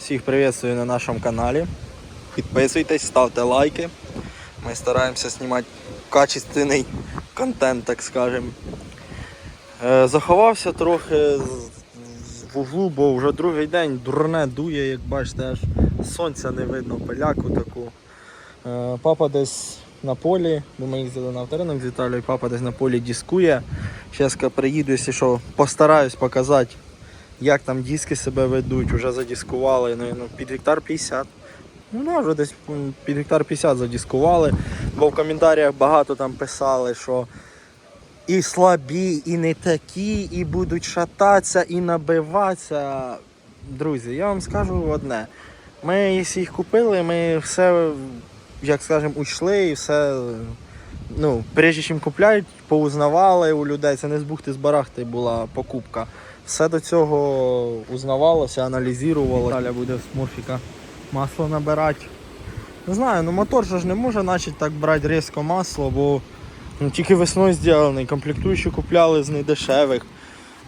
Всіх приветствую на нашому каналі. Підписуйтесь, ставте лайки. Ми стараємося знімати качественний контент, так скажемо. Е, Заховався трохи в углу, бо вже другий день дурне дує, як бачите, аж сонця не видно, пиляку таку. Е, Папа десь на полі, бо ми їздили на авторинок з Віталією, папа десь на полі дискує. Зараз приїду, якщо що, постараюсь показати, як там диски себе ведуть, вже задіскували, ну, ну, під гектар 50. Ну, да, вже десь під гектар 50 задіскували, бо в коментарях багато там писали, що і слабі, і не такі, і будуть шататися, і набиватися. Друзі, я вам скажу одне. Ми, якщо їх купили, ми все, як скажемо, учли і все. Ну, прежде чим купляють, поузнавали у людей. Це не з бухти з барахти була покупка. Все до цього узнавалося, аналізувалося. Далі буде з морфіка масло набирати. Не знаю, ну мотор же ж не може почати так брати різко масло, бо ну, тільки весною зроблений. Комплектуючі купляли з недешевих,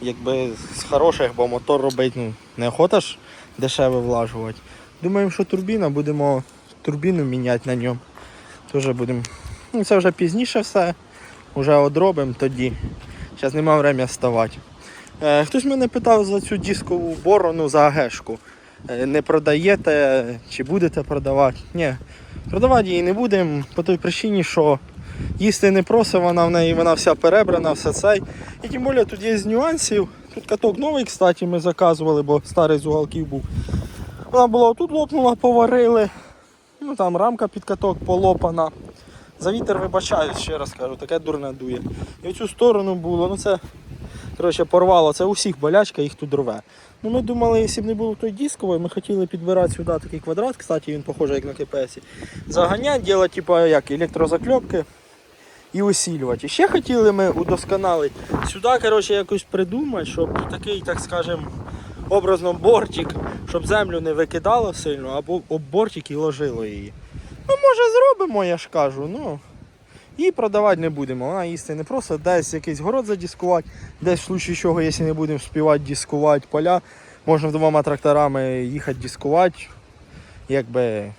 якби з хороших, бо мотор робить ну, неохота ж дешеве влажувати. Думаємо, що турбіна, будемо турбіну міняти на ньому. Теж будемо. Ну, це вже пізніше все. Вже одробимо тоді. Зараз нема времени вставати. Е, хтось мене питав за цю дискову борону за АГшку. Е, не продаєте чи будете продавати? Ні, продавати її не будемо по той причині, що їсти не просить вона в неї, вона вся перебрана, все цей. І тим більше тут є з нюансів. Тут каток новий, кстати, ми заказували, бо старий з уголків був. Вона була отут лопнула, поварили. Ну там рамка під каток полопана. За вітер вибачаюсь, ще раз кажу, таке дурне дує. І в цю сторону було, ну це коротше, порвало, це у всіх болячка, їх тут рве. Ну ми думали, якщо б не було той дисковий, ми хотіли підбирати сюди такий квадрат, кстати, він похожий як на КПС. Заганяти, робити типу, як електрозакльопки і усилювати. І ще хотіли ми удосконалити. Сюди коротше, якось придумати, щоб такий, так скажемо, образно бортик, щоб землю не викидало сильно, або об бортик і ложило її. Ну, може, зробимо, я ж кажу. ну. І продавати не будемо. Вона їсти не просто десь якийсь город задіскувати, десь в случае чого, якщо не будемо співати дискувати поля, можна двома тракторами їхати дискувати. Якби,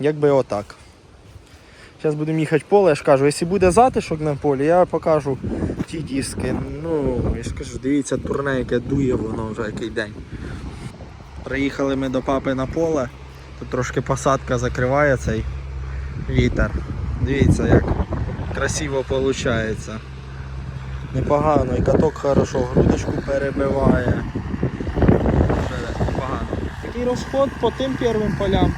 якби отак. Зараз будемо їхати поле, я ж кажу, якщо буде затишок на полі, я покажу ті диски. Ну, я ж кажу, дивіться, турне, яке дує воно вже який день. Приїхали ми до папи на поле, тут трошки посадка закриває цей вітер. Дивіться, як красиво виходить. Непогано, і каток хорошо, грудочку перебиває. Непогано. Такий розход по тим первим полям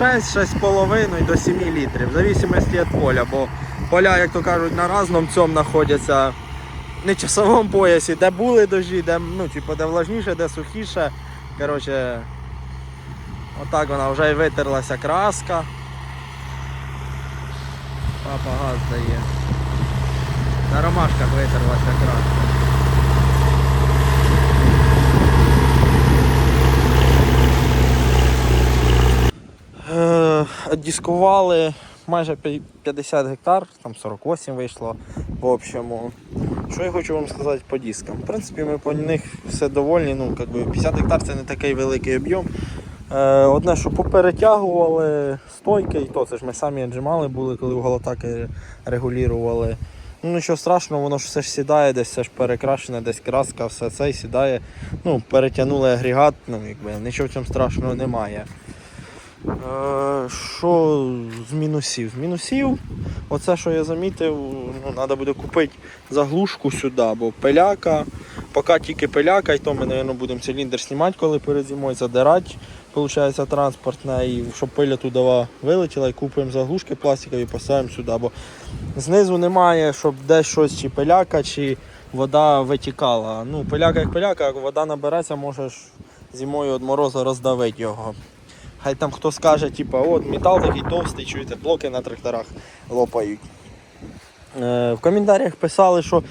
6-6,5 до 7 літрів, в зависимості від поля, бо поля, як то кажуть, на разному цьому знаходяться не часовому поясі, де були дожі, де, ну, типу, де влажніше, де сухіше. Коротше, отак вона вже і витерлася краска. Папа газ дає. На ромашках витерлася краска. Е, Дискували майже 50 гектар, там 48 вийшло в общому. Що я хочу вам сказати по дискам? В принципі, ми по них все довольні. Ну, как би 50 гектар це не такий великий об'єм. Е, одне, що поперетягували стойки, і то це ж ми самі віджимали були, коли уголотаки регулювали. Ну нічого страшного, воно ж все ж сідає, десь все ж перекрашене, десь краска, все це і сідає. Ну, перетягнули агрегат, ну якби нічого в цьому страшного немає. Е, Що з мінусів? З мінусів, оце, що я замітив, ну, треба буде купити заглушку сюди, бо пиляка, поки тільки пиляка, і то ми, мабуть, будемо циліндр знімати, коли перед зимою задирати, виходить, транспортне, і щоб пиля туди вилетіла, і купуємо заглушки пластикові поставимо сюди, бо знизу немає, щоб десь щось чи пиляка, чи вода витікала. Ну, пиляка як пиляка, як вода набереться, можеш зимою від морозу роздавити його. Хай там хто скаже, типа, от метал такий товстий, чуєте, блоки на тракторах лопають. Е, в коментарях писали, що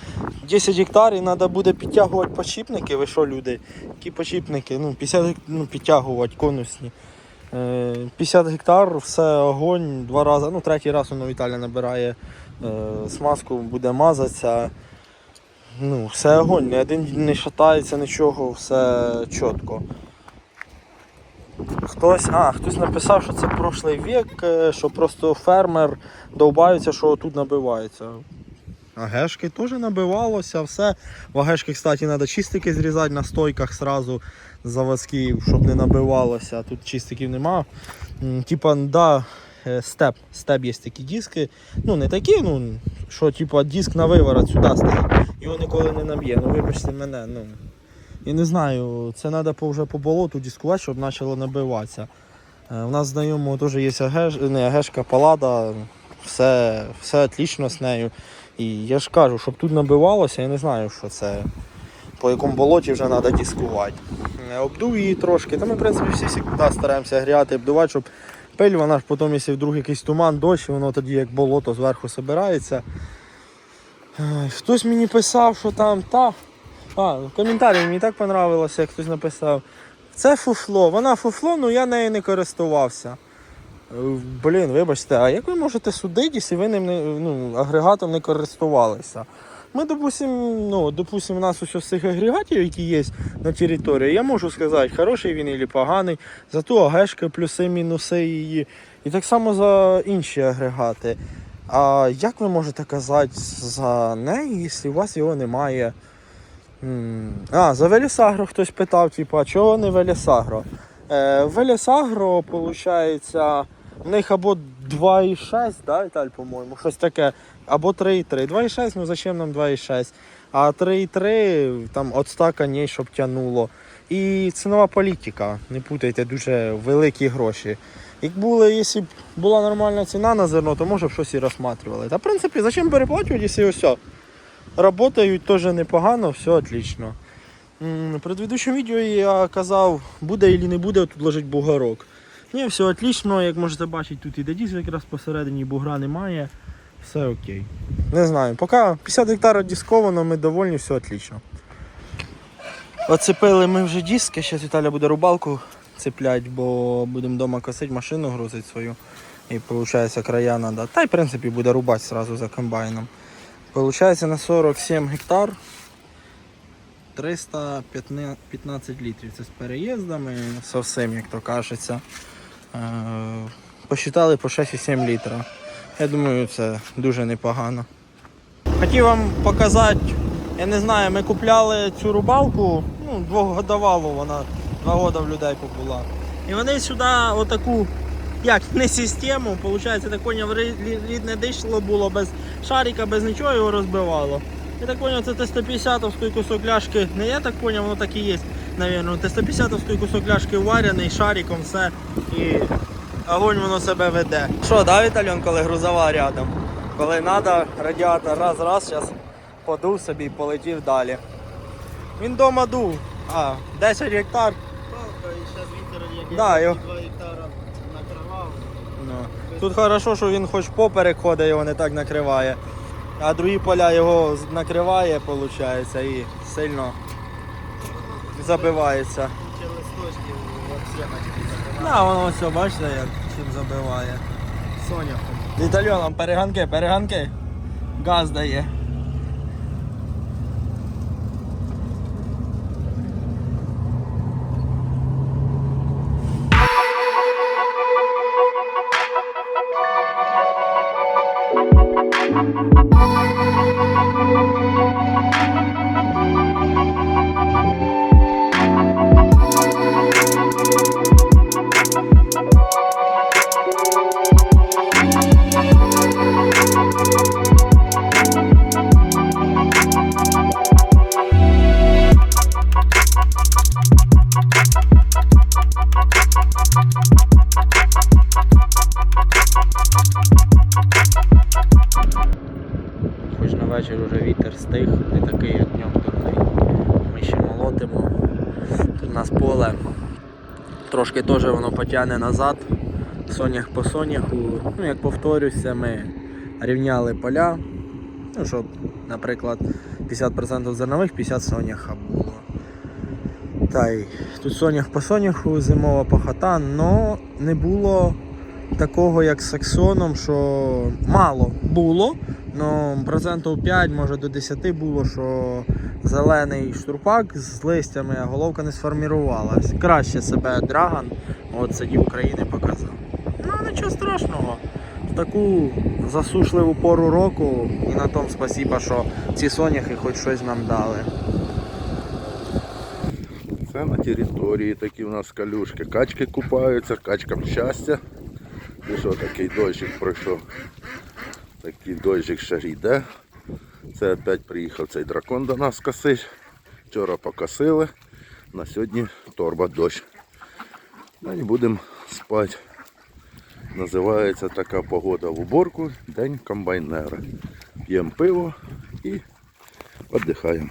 10 гектарів треба буде підтягувати почіпники. Ви що, люди? Які почіпники? Ну, 50 ну, підтягувати конусні. Е, 50 гектар, все огонь, два рази, ну третій раз воно Віталя набирає е, смазку, буде мазатися. Ну, все огонь, ні один не шатається, нічого, все чітко. Хтось, а, хтось написав, що це прошлий вік, е, що просто фермер довбається, що тут набивається. А гешки теж набивалося, все. Вагешки, кстати, треба чистики зрізати на стойках сразу заводські, щоб не набивалося. Тут чистиків нема. Типа, да, е, степ. Степ є такі диски. Ну, не такі, ну, що типа диск на виворот сюди стоїть. Його ніколи не наб'є. Ну вибачте мене. ну. Я не знаю, це треба вже по болоту дискувати, щоб почало набиватися. Е, У нас знайомого теж є агеш, не, агешка палада, все, все отлично з нею. І я ж кажу, щоб тут набивалося, я не знаю, що це. По якому болоті вже треба дискувати. Е, Обдув її трошки. Та ми, в принципі, всі завжди стараємося гріати, обдувати, щоб пиль, вона ж потім, якщо вдруг якийсь туман, дощ, воно тоді як болото зверху збирається. Е, Хтось мені писав, що там та. А, в коментарі мені так понравилося, як хтось написав. Це фуфло, вона фуфло, ну я нею не користувався. Блін, вибачте, а як ви можете судити, якщо ви ним не, ну, агрегатом не користувалися? Ми, допустим, ну, допустим, у нас ось цих агрегатів, які є на території, я можу сказати, хороший він або поганий, зато агешки, плюси, мінуси її. І так само за інші агрегати. А як ви можете казати за неї, якщо у вас його немає? А, за Велісагро хтось питав, типу, а чого не Велісагро? Е, Велісагро, виходить, в них або 2,6, да, Віталь, по-моєму, щось таке, або 3,3. 2,6, ну зачем нам 2,6? А 3,3 там от 100 коней, щоб тянуло. І цінова політика, не путайте, дуже великі гроші. Як були, якщо б була нормальна ціна на зерно, то може б щось і розсматривали. Та в принципі, зачем переплачувати, якщо все? Работають теж непогано, все отлично. В предыдущому відео я казав, буде чи не буде тут лежить бугорок. Ні, все отлично, як можете бачити, тут іде диск якраз посередині бугра немає. Все окей. Не знаю, поки 50 гектарів дисковано, ми довольні, все отлично. Оцепили ми вже диски, зараз Віталя буде рубалку цеплять, бо будемо вдома косити, машину грузити свою. І виходить края треба. Та й в принципі буде рубати одразу за комбайном. Получається на 47 гектар 315 літрів. Це з переїздами, зовсім, як то кажеться. Е, Посчитали по 6,7 літра. Я думаю, це дуже непогано. Хотів вам показати, я не знаю, ми купляли цю рубалку, ну, двохгодовалу вона, два роки в людей побула. І вони сюди отаку, як не систему, виходить, так ри- рідне дишло було без шарика, без нічого його розбивало. Я так поняв, це Т-150 кусок ляшки, не я так поняв, воно так і є, навірно. Т-150 кусок ляшки варений, шариком, все. І огонь воно себе веде. Що, да, Вітальон, коли грузова рядом? Коли треба, радіатор раз-раз, зараз подув собі і полетів далі. Він вдома дув. А, 10 гектар. Палка, і зараз вітер як Да, його- 2 гектара накривав. Ну. Тут хорошо, що він хоч поперек ходить, його не так накриває. А другі поля його накриває, виходить, і сильно забивається. Листочки Да, воно все, бачите, як чим забиває. Соняхом. Вітальоном, переганки, переганки. Газ дає. Хоч на вечір вже вітер стих, не такий, як днем дурний. Ми ще молотимо. Тут у нас поле. Трошки теж воно потягне назад. Сонях по соняху. Ну, як повторюся, ми рівняли поля. Ну, щоб, наприклад, 50% зернових, 50 соняха було. Та й тут сонях по соняху, зимова пахота, але не було такого, як з саксоном, що мало було, Ну, процентів 5, може до 10 було, що зелений штурпак з листями, а головка не сформірувалась. Краще себе Драган, от сидів України показав. Ну, нічого страшного. В таку засушливу пору року і на тому спасіба, що ці соняхи хоч щось нам дали. Це на території такі у нас калюшки. Качки купаються, качкам щастя. І що такий дощик пройшов. Такий дощик ще йде. Це опять приїхав цей дракон до нас косить. Вчора покосили. На сьогодні торба дощ. Ну і будемо спати. Називається така погода в уборку День комбайнера. П'ємо пиво і віддихаємо.